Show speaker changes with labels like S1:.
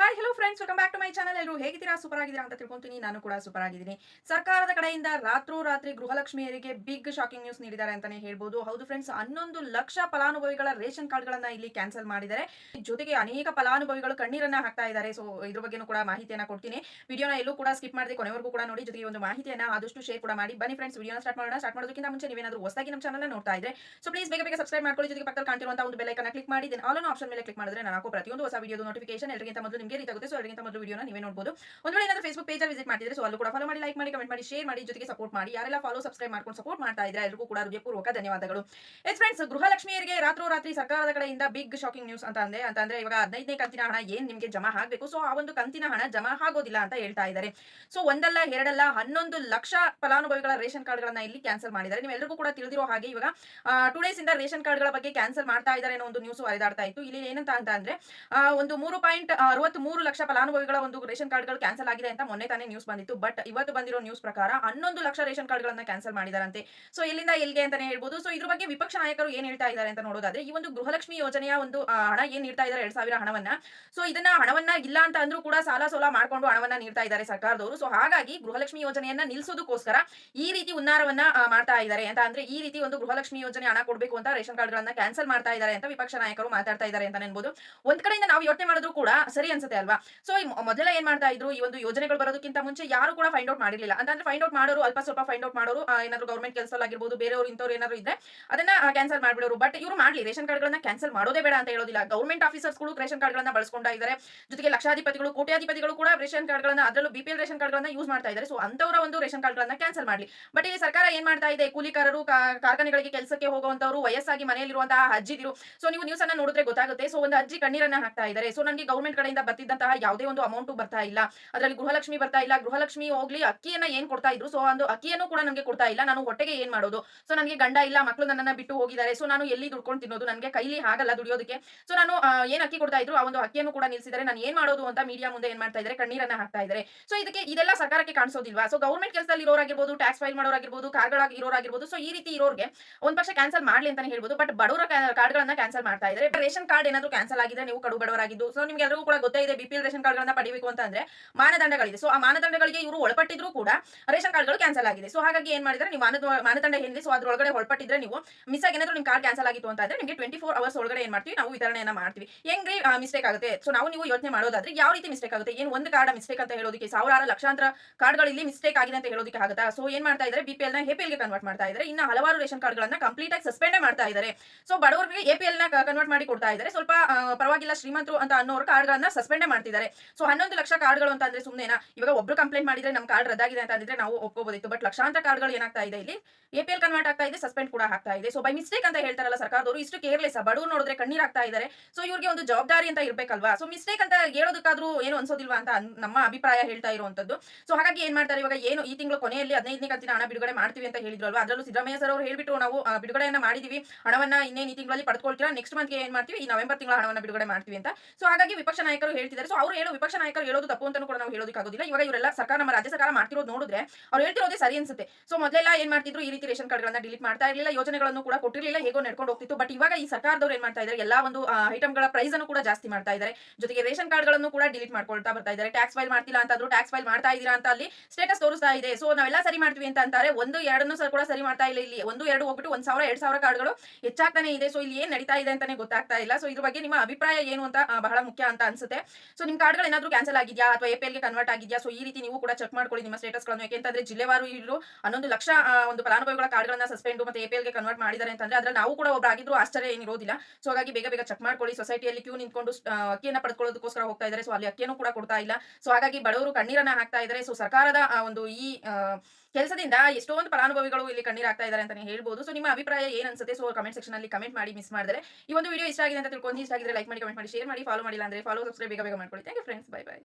S1: Hi hello friends welcome back to my channel ಎಲ್ಲರೂ ಹೇಗಿದ್ದೀರಾ? Super ಆಗಿದ್ದೀರಾ ಅಂತ ತಿಳ್ಕೊಂತೀನಿ. ನಾನು ಕೂಡ ಸೂಪರ್ ಆಗಿದ್ದೀನಿ ಸರ್ಕಾರದ ಕಡೆಯಿಂದ ರಾತ್ರೋರಾತ್ರಿ ಗೃಹಲಕ್ಷ್ಮಿಯರಿಗೆ ಬಿಗ್ ಶಾಕಿಂಗ್ ನ್ಯೂಸ್ ನೀಡಿದ್ದಾರೆ ಅಂತಾನೆ ಹೇಳ್ಬೋದು. ಹೌದು ಫ್ರೆಂಡ್ಸ್ ಹನ್ನೊಂದು ಲಕ್ಷ ಫಲಾನುಭವಿಗಳ ರೇಷನ್ ಕಾರ್ಡ್ಗಳನ್ನ ಇಲ್ಲಿ ಕ್ಯಾನ್ಸಲ್ ಮಾಡಿದ್ದಾರೆ. ಜೊತೆಗೆ ಅನೇಕ ಫಲಾನುಭವಿಗಳು ಕಣ್ಣೀರನ್ನ ಹಾಕ್ತಾ ಇದ್ದಾರೆ. ಸೊ ಇದ್ರ ಬಗ್ಗೆನೂ ಕೂಡ ಮಾಹಿತಿಯನ್ನ ಕೊಡ್ತೀನಿ. ವಿಡಿಯೋನ ಎಲ್ಲೂ ಕೂಡ ಸ್ಕಿಪ್ ಮಾಡದೆ ಕೊನೆವರೆಗೂ ಕೂಡ ನೋಡಿ. ಜೊತೆಗೆ ಒಂದು ಮಾಹಿತಿಯನ್ನ ಆದಷ್ಟು ಶೇರ್ ಕೂಡ ಮಾಡಿ. ಬನ್ನಿ ಫ್ರೆಂಡ್ಸ್ ವಿಡಿಯೋನ ಸ್ಟಾರ್ಟ್ ಮಾಡೋಣ. ಸ್ಟಾರ್ಟ್ ಮಾಡೋದಕ್ಕಿಂತ ಮುಂಚೆ ನೀವೇನಾದ್ರೂ ಹೊಸದಾಗಿ ನಮ್ಮ ಚಾನಲ್ ನೋಡ್ತಾ ಇದ್ರೆ ಸೊ ಪ್ಲೀಸ್ ಬೇಗ ಬೇಗ ಸಬ್ಸ್ಕ್ರೈಬ್ ಮಾಡ್ಕೊಳ್ಳಿ. ಜೊತೆಗೆ ಪಕ್ಕದಲ್ಲಿ ಕಾಣ್ತಿರುವಂತಹ ಒಂದು ಬೆಲ್ ಐಕನ್ ಕ್ಲಿಕ್ ಮಾಡಿ. ಆಲ್ ಆಪ್ಷನ್ ಮೇಲೆ ಕ್ಲಿಕ್ ಮಾಡಿದ್ರೆ ನಾನು ಹಾಕೋ ಪ್ರತಿಯೊಂದು ಹೊಸ ವಿಡಿಯೋದು ನೋಟಿಫಿಕೇಶನ್ ಎಲ್ಲರಿಗಿಂತ ಮೊದಲು ನಿಮಗೆ ರೀತಿ ಆಗುತ್ತೆ. ಸೊ ಮೊದಲು ವಿಡಿಯೋನ ನೀವೇ ನೋಡಬಹುದು ಒಂದು ವೇಳೆ ಏನಾದರೂ ಫೇಸ್ಬುಕ್ ಪೇಜ್ ವಿಸಿಟ್ ಮಾಡಿದ್ರೆ ಸೊ ಅಲ್ಲೂ ಕೂಡ ಫಾಲೋ ಮಾಡಿ ಲೈಕ್ ಮಾಡಿ ಕಮೆಂಟ್ ಮಾಡಿ ಶೇರ್ ಮಾಡಿ, ಜೊತೆಗೆ ಸಪೋರ್ಟ್ ಮಾಡಿ. ಯಾರೆಲ್ಲ ಫಾಲೋ ಸಬ್ಸ್ಕ್ರೈಬ್ ಮಾಡ್ಕೊಂಡು ಸಪೋರ್ಟ್ ಮಾಡ್ತಾ ಇದ್ರೆ ಎಲ್ಲರಿಗೂ ಕೂಡ ಹೃದಯಪೂರ್ವಕ ಧನ್ಯವಾದಗಳು. ಎಸ್ ಫ್ರೆಂಡ್ಸ್ ಗೃಹಲಕ್ಷ್ಮಿಯರಿಗೆ ರಾತ್ರೋರಾತ್ರಿ ಸರ್ಕಾರದ ಕಡೆಯಿಂದ ಬಿಗ್ ಶಾಕಿಂಗ್ ನ್ಯೂಸ್ ಅಂತ ಅಂದೆ. ಅಂತಂದ್ರೆ ಇವಾಗ ಹದಿನೈದನೇ ಕಂತಿನ ಹಣ ಏನ್ ನಿಮಗೆ ಜಮಾ ಆಗಬೇಕು? ಸೊ ಆ ಒಂದು ಕಂತಿನ ಹಣ ಜಮಾ ಆಗೋದಿಲ್ಲ ಅಂತ ಹೇಳ್ತಾ ಇದ್ದಾರೆ. ಸೊ ಒಂದಲ್ಲ, ಎರಡಲ್ಲ, ಹನ್ನೊಂದು ಲಕ್ಷ ಫಲಾನುಭವಿಗಳ ರೇಷನ್ ಕಾರ್ಡ್ಗಳನ್ನ ಇಲ್ಲಿ ಕ್ಯಾನ್ಸಲ್ ಮಾಡಿದ್ದಾರೆ. ನೀವೆಲ್ಲರಿಗೂ ಕೂಡ ತಿಳಿದಿರೋ ಹಾಗೆ ಇವಾಗ ಟೂ ಡೇಸ್ ಇಂದ ರೇಷನ್ ಕಾರ್ಡ್ಗಳ ಬಗ್ಗೆ ಕ್ಯಾನ್ಸಲ್ ಮಾಡ್ತಾ ಇದ್ದಾರೆ ಅನ್ನೋ ಒಂದು ನ್ಯೂಸ್ ಹರಿದಾಡ್ತಾ ಇತ್ತು. ಇಲ್ಲಿ ಏನಂತ ಅಂತ ಅಂದ್ರೆ ಒಂದು ಮೂರು ಪಾಯಿಂಟ್ ಮೂರು ಲಕ್ಷ ಫಲಾನುಭವಿಗಳ ಒಂದು ರೇಷನ್ ಕಾರ್ಡ್ಗಳು ಕ್ಯಾನ್ಸಲ್ ಆಗಿದೆ ಅಂತ ಮೊನ್ನೆ ತಾನೇ ನ್ಯೂಸ್ ಬಂದಿತ್ತು. ಬಟ್ ಇವತ್ತು ಬಂದಿರೋ ನ್ಯೂಸ್ ಪ್ರಕಾರ ಹನ್ನೊಂದು ಲಕ್ಷ ರೇಷನ್ ಕಾರ್ಡ್ಗಳನ್ನ ಕ್ಯಾನ್ಸಲ್ ಮಾಡಿದಾರಂತೆ. ಸೊ, ಇಲ್ಲಿಂದ ಎಲ್ಲಿಗೆ ಅಂತಾನೆ ಹೇಳ್ಬೋದು. ಸೊ, ಇದ್ರ ಬಗ್ಗೆ ವಿಪಕ್ಷ ನಾಯಕರು ಏನ್ ಹೇಳ್ತಾ ಇದ್ದಾರೆ ಅಂತ ನೋಡೋದಾದ್ರೆ, ಈ ಒಂದು ಗೃಹಲಕ್ಷ್ಮಿ ಯೋಜನೆಯ ಒಂದು ಹಣ ಏನ್ ನೀಡ್ತಾ ಇದ್ದಾರೆ ಎರಡ್ ಸಾವಿರ ಹಣವನ್ನ. ಸೊ, ಇದನ್ನ ಹಣವನ್ನ ಇಲ್ಲ ಅಂತ ಅಂದ್ರೂ ಕೂಡ ಸಾಲ ಸೋಲ ಮಾಡ್ಕೊಂಡು ಹಣವನ್ನ ನೀಡ್ತಾ ಇದ್ದಾರೆ ಸರ್ಕಾರದವರು. ಸೊ, ಹಾಗಾಗಿ ಗೃಹಲಕ್ಷ್ಮಿ ಯೋಜನೆಯನ್ನ ನಿಲ್ಸೋದಕ್ಕೋಸ್ಕರ ಈ ರೀತಿ ಉನ್ನಾರವನ್ನ ಮಾಡ್ತಾ ಇದ್ದಾರೆ ಅಂತ ಅಂದ್ರೆ ಈ ರೀತಿ ಒಂದು ಗೃಹಲಕ್ಷ್ಮಿ ಯೋಜನೆ ಹಣ ಕೊಡಬೇಕು ಅಂತ ರೇಷನ್ ಕಾರ್ಡ್ಗಳನ್ನ ಕ್ಯಾನ್ಸಲ್ ಮಾಡ್ತಾ ಇದ್ದಾರೆ ಅಂತ ವಿಪಕ್ಷ ನಾಯಕರು ಮಾತಾಡ್ತಾ ಇದ್ದಾರೆ ಅಂತ ಅನ್ಬೋದು. ಒಂದ್ ಕಡೆಯಿಂದ ನಾವು ಯೋಚನೆ ಮಾಡಿದ್ರು ಕೂಡ ಸರಿ ಅನ್ಸುತ್ತೆ ಅಲ್ವಾ? ಸೊ ಮೊದಲ ಏನ್ ಮಾಡ್ತಾ ಇದ್ರು, ಈ ಒಂದು ಯೋಜನೆಗಳು ಬರೋದಕ್ಕಿಂತ ಮುಂಚೆ ಯಾರು ಕೂಡ ಫೈಂಡ್ ಔಟ್ ಮಾಡಿರಲಿಲ್ಲ. ಅಂತಂದ್ರೆ ಫೈಂಡ್ ಔಟ್ ಮಾಡೋರು, ಅಲ್ಪ ಸ್ವಲ್ಪ ಫೈಂಡ್ ಔಟ್ ಮಾಡೋರು ಏನಾದ್ರು ಗೌರ್ಮೆಂಟ್ ಕೆಲಸದಲ್ಲಾಗಿರ್ಬೋದು ಬೇರೆಯವರು ಇಂಥವ್ರು ಏನಾದ್ರು ಇದ್ರೆ ಅದನ್ನ ಕ್ಯಾನ್ಸಲ್ ಮಾಡ್ಬಿಡೋರು. ಬಟ್ ಇವರು ಮಾಡ್ಲಿ, ರೇಷನ್ ಕಾರ್ಡ್ಗಳನ್ನ ಕ್ಯಾನ್ಸಲ್ ಮಾಡೋದೇ ಬೇಡ ಅಂತ ಹೇಳೋದಿಲ್ಲ. ಗೌರ್ಮೆಂಟ್ ಆಫೀಸರ್ಸ್ಗಳು ರೇಷನ್ ಕಾರ್ಡ್ಗಳನ್ನ ಬಳಸ್ಕೊಂಡ ಇದ್ದಾರೆ ಜೊತೆಗೆ ಲಕ್ಷಾಧಿಪತಿಗಳು, ಕೋಟ್ಯಾಧಿಪತಿಗಳು ಕೂಡ ರೇಷನ್ ಕಾರ್ಡ್ಗಳನ್ನ, ಅದರಲ್ಲೂ ಬಿಪಿಎಲ್ ರೇಷನ್ ಕಾರ್ಡ್ಗಳನ್ನ ಯೂಸ್ ಮಾಡ್ತಾ ಇದ್ದಾರೆ ಸೊ ಅಂತವರ ಒಂದು ರೇಷನ್ ಕಾರ್ಡ್ಗಳನ್ನ ಕ್ಯಾನ್ಸಲ್ ಮಾಡ್ಲಿ. ಬಟ್ ಇಲ್ಲಿ ಸರ್ಕಾರ ಏನ್ ಮಾಡ್ತಾ ಇದೆ? ಕೂಲಿಕಾರರು ಕಾರ್ಖಾನೆಗಳಿಗೆ ಕೆಲಸಕ್ಕೆ ಹೋಗುವಂತವರು ವಯಸ್ಸಾಗಿ ಮನೆಯಲ್ಲಿರುವಂತಹ ಅಜ್ಜಿದಿರು. ಸೊ ನೀವು ನ್ಯೂಸ್ ಅನ್ನ ನೋಡಿದ್ರೆ ಗೊತ್ತಾಗುತ್ತೆ. ಸೊ ಒಂದು ಅಜ್ಜಿ ಕಣ್ಣೀರನ್ನ ಹಾಕ್ತಾ ಇದ್ದಾರೆ ಸೊ ನನಗೆ ಗೌರ್ಮೆಂಟ್ ಕಡೆಯಿಂದ ಬರ್ತಿದ್ದಂತಹ ಯಾವುದೇ ಒಂದು ಅಮೌಂಟ್ ಬರ್ತಾ ಇಲ್ಲ. ಅದರಲ್ಲಿ ಗೃಹಲಕ್ಷ್ಮಿ ಬರ್ತಾ ಇಲ್ಲ. ಗೃಹಲಕ್ಷ್ಮಿ ಹೋಗ್ಲಿ, ಅಕ್ಕಿಯನ್ನ ಏನ್ ಕೊಡ್ತಾ ಇದ್ರು? ಸೊ ಒಂದು ಅಕ್ಕಿಯನ್ನು ಕೂಡ ನನಗೆ ಕೊಡ್ತಾ ಇಲ್ಲ. ನಾನು ಹೊಟ್ಟೆಗೆ ಏನ್ ಮಾಡೋದು? ಸೊ ನನಗೆ ಗಂಡ ಇಲ್ಲ ಮಕ್ಕಳು ನನ್ನನ್ನ ಬಿಟ್ಟು ಹೋಗಿದ್ದಾರೆ. ಸೊ ನಾನು ಎಲ್ಲಿ ದುಡ್ಕೊಂಡು ತಿನ್ನೋದು? ನನಗೆ ಕೈಲಿ ಆಗಲ್ಲ ದುಡಿಯೋದಕ್ಕೆ. ಸೊ ನಾನು ಏನ್ ಅಕ್ಕಿ ಕೊಡ್ತಾ ಇದ್ರು? ಆ ಒಂದು ಅಕ್ಕಿಯನ್ನು ಕೂಡ ನಿಲ್ಸಿದ್ದಾರೆ. ನಾನು ಏನ್ ಮಾಡೋದು ಅಂತ ಮೀಡಿಯಾ ಮುಂದೆ ಏನ್ ಮಾಡ್ತಾ ಇದ್ದಾರೆ? ಕಣ್ಣೀರನ್ನ ಹಾಕ್ತಾ ಇದ್ದಾರೆ. ಸೊ ಇದಕ್ಕೆ ಇದೆಲ್ಲ ಸರ್ಕಾರಕ್ಕೆ ಕಾಣಿಸೋದಿಲ್ವಾ? ಸೊ ಗೌರ್ಮೆಂಟ್ ಕೆಲಸದಲ್ಲಿ ಇರೋರಾಗಿರ್ಬೋದು ಟ್ಯಾಕ್ಸ್ ಫೈಲ್ ಮಾಡೋರಾಗಿರ್ಬೋದು, ಕಾರ್ಡ್ಗಳಾಗಿ ಇರೋರಾಗಿರ್ಬೋದು ಸೊ ಈ ರೀತಿ ಇರೋರಿಗೆ ಒಂದ್ ಪಕ್ಷ ಕ್ಯಾನ್ಸಲ್ ಮಾಡ್ಲಿ ಅಂತಾನೆ ಹೇಳ್ಬೋದು ಬಟ್ ಬಡವರ ಕಾರ್ಡ್ಗಳನ್ನ ಕ್ಯಾನ್ಸಲ್ ಮಾಡ್ತಾ ಇದ್ದಾರೆ. ರೇಷನ್ ಕಾರ್ಡ್ ಏನಾದ್ರು ಕ್ಯಾನ್ಸಲ್ ಆಗಿದ್ರೆ ನೀವು ಕಡು ಬಡವರಾಗಿದ್ದು ಸೊ ನಿಮ್ಗೆ ಎಲ್ಲರಿಗೂ ಕೂಡ ಗೊತ್ತೇ ಇದೆ ಬಿಪಿಎಲ್ ರೇಷನ್ ಕಾರ್ಡ್ಗಳನ್ನ ಪಡಿಬೇಕು ಅಂತ ಅಂದ್ರೆ ಮಾನದಂಡಗಳಿದೆ. ಸೊ ಆ ಮಾನದಂಡಗಳಿಗೆ ಇವರು ಒಳಪಟ್ಟಿದ್ರು ಕೂಡ ರೇಷನ್ ಕಾರ್ಡ್ಗಳು ಕ್ಯಾನ್ಸಲ್ ಆಗಿದೆ. ಸೊ ಹಾಗಾಗಿ ಏನ್ ಮಾಡಿದ್ರೆ ನೀವು ಮಾನದ ಮಾನದಂಡ ಏನಿದೆ ಸೊ ಅದ್ರೊಳಗಡೆ ಒಳಪಟ್ಟಿದ್ರೆ ನೀವು ಮಿಸ್ ಆಗಿ ಏನಾದ್ರು ನಿಮ್ ಕಾರ್ಡ್ ಕ್ಯಾನ್ಸಲ್ ಆಗಿತ್ತು ಅಂತ ಅಂದ್ರೆ ನಿಮಗೆ ಟ್ವೆಂಟಿ ಫೋರ್ ಅವರ್ಸ್ ಒಳಗಡೆ ಏನ್ ಮಾಡ್ತೀವಿ ನಾವು ವಿತರಣೆಯನ್ನ ಮಾಡ್ತೀವಿ. ಹೆಂಗ್ರಿ ಮಿಸ್ಟೇಕ್ ಆಗುತ್ತೆ? ಸೊ ನಾವು ನೀವು ಯೋಚನೆ ಮಾಡೋದಾದ್ರೆ ಯಾವ ರೀತಿ ಮಿಸ್ಟೇಕ್ ಆಗುತ್ತೆ? ಏನು ಒಂದು ಕಾರ್ಡ್ ಮಿಸ್ಟೇಕ್ ಅಂತ ಹೇಳೋದಕ್ಕೆ ಸಾವಿರಾರು ಲಕ್ಷಾಂತರ ಕಾರ್ಡ್ಗಳು ಇಲ್ಲಿ ಮಿಸ್ಟೇಕ್ ಆಗಿದೆ ಅಂತ ಹೇಳೋದಕ್ಕೆ ಆಗುತ್ತಾ? ಸೊ ಏನ್ ಮಾಡ್ತಾ ಇದ್ದಾರೆ ಬಿಪಿಎಲ್ನ ಎಪಿಎಲ್ಗೆ ಕನ್ವರ್ಟ್ ಮಾಡ್ತಾ ಇದ್ದಾರೆ ಇನ್ನು ಹಲವಾರು ರೇಷನ್ ಕಾರ್ಡ್ಗಳನ್ನ ಕಂಪ್ಲೀಟ್ ಆಗಿ ಸಸ್ಪೆಂಡ್ ಮಾಡ್ತಾ ಇದ್ದಾರೆ ಸೊ ಬಡವರಿಗೆ ಎಪಿಎಲ್ನ ಕನ್ವರ್ಟ್ ಮಾಡಿ ಕೊಡ್ತಾ ಇದ್ದಾರೆ ಸ್ವಲ್ಪ ಪರವಾಗಿಲ್ಲ ಶ್ರೀಮಂತರು ಅಂತ ಅನ್ನೋರು ಕಾರ್ಡ್ಗಳನ್ನ ಸಸ್ಪೆಂಡ್ ಮಾಡ್ತಿದ್ದಾರೆ. ಸೊ ಹನ್ನೊಂದು ಲಕ್ಷ ಕಾರ್ಡ್ಗಳು ಅಂತ ಅಂದ್ರೆ ಸುಮ್ಮನೆ ಇವಾಗ ಒಬ್ರು ಕಂಪ್ಲೇಂಟ್ ಮಾಡಿದ್ರೆ ನಮ್ಮ ಕಾರ್ಡ್ ರದ್ದಾಗಿದೆ ಅಂತ ಅಂದ್ರೆ ನಾವು ಒಪ್ಕೋಬೋದಿತ್ತು. ಬಟ್ ಲಕ್ಷಾಂತರ ಕಾರ್ಡ್ಗಳು ಏನಾಗ್ತಾ ಇದೆ ಇಲ್ಲಿ? ಎಪಿಎಲ್ ಕನ್ವರ್ಟ್ ಆಗ್ತಾ ಇದೆ ಸಸ್ಪೆಂಡ್ ಕೂಡ ಆಗ್ತಾ ಇದೆ. ಸೊ ಬೈ ಮಿಸ್ಟೇಕ್ ಅಂತ ಹೇಳ್ತಾರಲ್ಲ ಸರ್ಕಾರದವರು, ಇಷ್ಟು ಕೇರ್ಲೆಸ್ ಬಡವರು ನೋಡಿದ್ರೆ ಕಣ್ಣೀರ್ ಆಗ್ತಾ ಇದ್ದಾರೆ ಸೊ ಇವ್ರಿಗೆ ಒಂದು ಜವಾಬ್ದಾರಿ ಅಂತ ಇರ್ಬೇಕಲ್ವಾ? ಸೊ ಮಿಸ್ಟೇಕ್ ಅಂತ ಹೇಳೋದಕ್ಕಾದ್ರೂ ಏನು ಅನ್ಸೋದಿಲ್ವಾ ಅಂತ ನಮ್ಮ ಅಭಿಪ್ರಾಯ ಹೇಳ್ತಾ ಇರುವಂತದ್ದು ಸೊ ಹಾಗಾಗಿ ಏನ್ ಮಾಡ್ತಾರೆ ಇವಾಗ ಏನು ಈ ತಿಂಗಳು ಕೊನೆಯಲ್ಲಿ ಹದಿನೈದನೇ ಕಂತಿನ ಹಣ ಬಿಡುಗಡೆ ಮಾಡ್ತೀವಿ ಅಂತ ಹೇಳಿದ್ರಲ್ವಾ? ಅದರಲ್ಲೂ ಸಿದ್ದರಾಮಯ್ಯ ಸರ್ ಅವರು ಹೇಳ್ಬಿಟ್ಟು ನಾವು ಬಿಡುಗಡೆಯನ್ನ ಮಾಡಿದೀವಿ. ಹಣವನ್ನ ಇನ್ನೇನು ಈ ತಿಂಗಳಲ್ಲಿ ಪಡ್ಕೊಳ್ತೀರಾ? ನೆಕ್ಸ್ಟ್ ಮಂತ್ ಏನ್ ಮಾಡ್ತೀವಿ? ಈ ನವೆಂಬರ್ ತಿಂಗಳ ಹಣವನ್ನು ಬಿಡುಗಡೆ ಮಾಡ್ತೀವಿ ಅಂತ. ಸೊ ಹಾಗಾಗಿ ವಿಪಕ್ಷ ನಾಯಕರು ಹೇಳ್ತಿದ್ದಾರೆ. ಸೊ ಅವರು ಹೇಳೋ ವಿಪಕ್ಷ ನಾಯಕರು ಹೇಳೋದು ತಪ್ಪು ಅಂತ ಕೂಡ ನಾವು ಹೇಳೋದಕ್ಕಾಗೋದಿಲ್ಲ. ಇವಾಗ ಇವರೆಲ್ಲ ಸರ್ಕಾರ, ನಮ್ಮ ರಾಜ್ಯ ಸರ್ಕಾರ ಮಾಡ್ತಿರೋದು ನೋಡಿದ್ರೆ ಅವ್ರು ಹೇಳ್ತಿರೋದೇ ಸರಿ ಅನ್ಸುತ್ತೆ. ಸೊ ಮೊದಲೆಲ್ಲ ಏನ್ ಮಾಡ್ತಿದ್ರು? ಈ ರೀತಿ ರೇಷನ್ ಕಾರ್ಡ್ಗಳನ್ನ ಡಿಲೀಟ್ ಮಾಡ್ತಾ ಇರಲಿಲ್ಲ, ಯೋಜನೆಗಳನ್ನು ಕೂಡ ಕೊಟ್ಟಿರಲಿಲ್ಲ, ಹೇಗೋ ನಡ್ಕೊಂಡು ಹೋಗ್ತಿತ್ತು. ಬಟ್ ಇವಾಗ ಈ ಸರ್ಕಾರದವ್ರು ಏನ್ ಮಾಡ್ತಾ ಇದ್ದಾರೆ ಎಲ್ಲಾ ಒಂದು ಐಟಮ್ಗಳ ಪ್ರೈಸ್ ಅನ್ನು ಕೂಡ ಜಾಸ್ತಿ ಮಾಡ್ತಾ ಇದ್ದಾರೆ ಜೊತೆಗೆ ರೇಷನ್ ಕಾರ್ಡ್ಗಳನ್ನು ಕೂಡ ಡಿಲೀಟ್ ಮಾಡ್ಕೊಳ್ತಾ ಬರ್ತಾ ಇದ್ದಾರೆ ಟ್ಯಾಕ್ಸ್ ಫೈಲ್ ಮಾಡ್ತಿಲ್ಲ ಅಂತ ಆದ್ರೂ ಟ್ಯಾಕ್ಸ್ ಫೈಲ್ ಮಾಡ್ತಾ ಇದೀರಾ ಅಂತ ಅಲ್ಲಿ ಸ್ಟೇಟಸ್ ತೋರಿಸ್ತಾ ಇದೆ. ಸೊ ನಾವೆಲ್ಲ ಸರಿ ಮಾಡ್ತೀವಿ ಅಂತ ಅಂತಾರೆ. ಒಂದು, ಎರಡನ್ನು ಸಹ ಕೂಡ ಸರಿ ಮಾಡ್ತಾ ಇಲ್ಲ ಇಲ್ಲಿ. ಒಂದು, ಎರಡು ಹೋಗ್ಬಿಟ್ಟು ಒಂದ್ ಸಾವಿರ, ಎರಡ್ ಸಾವಿರ ಕಾರ್ಡ್ಗಳು ಹೆಚ್ಚಾಗ್ತಾನೆ ಇದೆ. ಸೊ ಇಲ್ಲಿ ಏನ್ ನಡೀತಾ ಇದೆ ಅಂತಾನೆ ಗೊತ್ತಾಗ್ತಾ ಇಲ್ಲ. ಸೊ ಇದ್ರ ಬಗ್ಗೆ ನಿಮ್ಮ ಅಭಿಪ್ರಾಯ ಏನು ಅಂತ ಬಹಳ ಮುಖ್ಯ ಅಂತ ಅನ್ಸುತ್ತೆ. ಸೊ ನಿಮ್ ಕಾರ್ಡ್ಗಳು ಏನಾದ್ರು ಕ್ಯಾನ್ಸಲ್ ಆಗಿದ್ಯಾ? ಅಥವಾ ಎಪಿಎಲ್ಗೆ ಕನ್ವರ್ಟ್ ಆಗಿದ್ಯಾ? ಸೊ ಈ ರೀತಿ ನೀವು ಕೂಡ ಚೆಕ್ ಮಾಡ್ಕೊಳ್ಳಿ ನಿಮ್ಮ ಸ್ಟೇಟಸ್ಗಳನ್ನು ಯಾಕೆಂತಂದ್ರೆ ಜಿಲ್ಲೆವಾರು ಇರೋ ಹನ್ನೊಂದು ಲಕ್ಷ ಒಂದು ಫಲಾನುಭವಿಗಳ ಕಾರ್ಡ್ಗಳನ್ನ ಸಸ್ಪೆಂಡ್ ಮತ್ತೆ ಎಪಿಎಲ್ಗೆ ಕನ್ವರ್ಟ್ ಮಾಡಿದ್ದಾರೆ ಅಂತಂದ್ರೆ ಅದ್ರಲ್ಲಿ ನಾವು ಕೂಡ ಒಬ್ಬರಾಗಿದ್ರು ಆಶ್ಚರ್ಯ ಏನಿರೋದಿಲ್ಲ ಸೊ ಹಾಗಾಗಿ ಬೇಗ ಬೇಗ ಚೆಕ್ ಮಾಡ್ಕೊಳ್ಳಿ. ಸೊಸೈಟಿಯಲ್ಲಿ ಕ್ಯೂ ನಿಂತ್ಕೊಂಡು ಅಕ್ಕಿಯನ್ನು ಅಕ್ಕಿಯನ್ನ ಪಡ್ಕೊಳ್ಳೋದಕ್ಕೋಸ್ಕರ ಹೋಗ್ತಾ ಇದ್ದಾರೆ. ಸೊ ಅಲ್ಲಿ ಅಕ್ಕಿಯನ್ನು ಕೂಡ ಕೊಡ್ತಾ ಇಲ್ಲ. ಸೊ ಹಾಗಾಗಿ ಬಡವರು ಕಣ್ಣೀರನ್ನ ಹಾಕ್ತಾ ಇದ್ದಾರೆ. ಸೊ ಸರ್ಕಾರದ ಒಂದು ಈ ಕೆಲಸದಿಂದ ಎಷ್ಟೊಂದು ಫಲಾನುಭವಿಗಳು ಇಲ್ಲಿ ಕಣ್ಣೀರಾಗ್ತಾ ಇದ್ದಾರೆ ಅಂತಾನೆ ಹೇಳ್ಬೋದು. ಸೊ ನಿಮ್ಮ ಅಭಿಪ್ರಾಯ ಏನ್ ಅನ್ಸುತ್ತೆ? ಸೊ ಕಮೆಂಟ್ ಸೆಕ್ಷನ್ ಅಲ್ಲಿ ಕಮೆಂಟ್ ಮಾಡಿ ಮಿಸ್ ಮಾಡಿದ್ರೆ. ಈ ಒಂದು ವಿಡಿಯೋ ಇಷ್ಟ ಆಗಿದೆ ಅಂತ ತಿಳ್ಕೊಂಡು, ಇಷ್ಟ ಆಗಿದ್ರೆ ಲೈಕ್ ಮಾಡಿ ಕಮೆಂಟ್ ಮಾಡಿ ಶೇರ್ ಮಾಡಿ ಫಾಲೋ ಮಾಡಿಲ್ಲ ಅಂದ್ರೆ ಫಾಲೋ ಸಬ್ಸ್ಕ್ರೈಬ್ ಬೇಗ ಬೇಗ ಮಾಡ್ಕೊಳ್ಳಿ. Thank you friends bye bye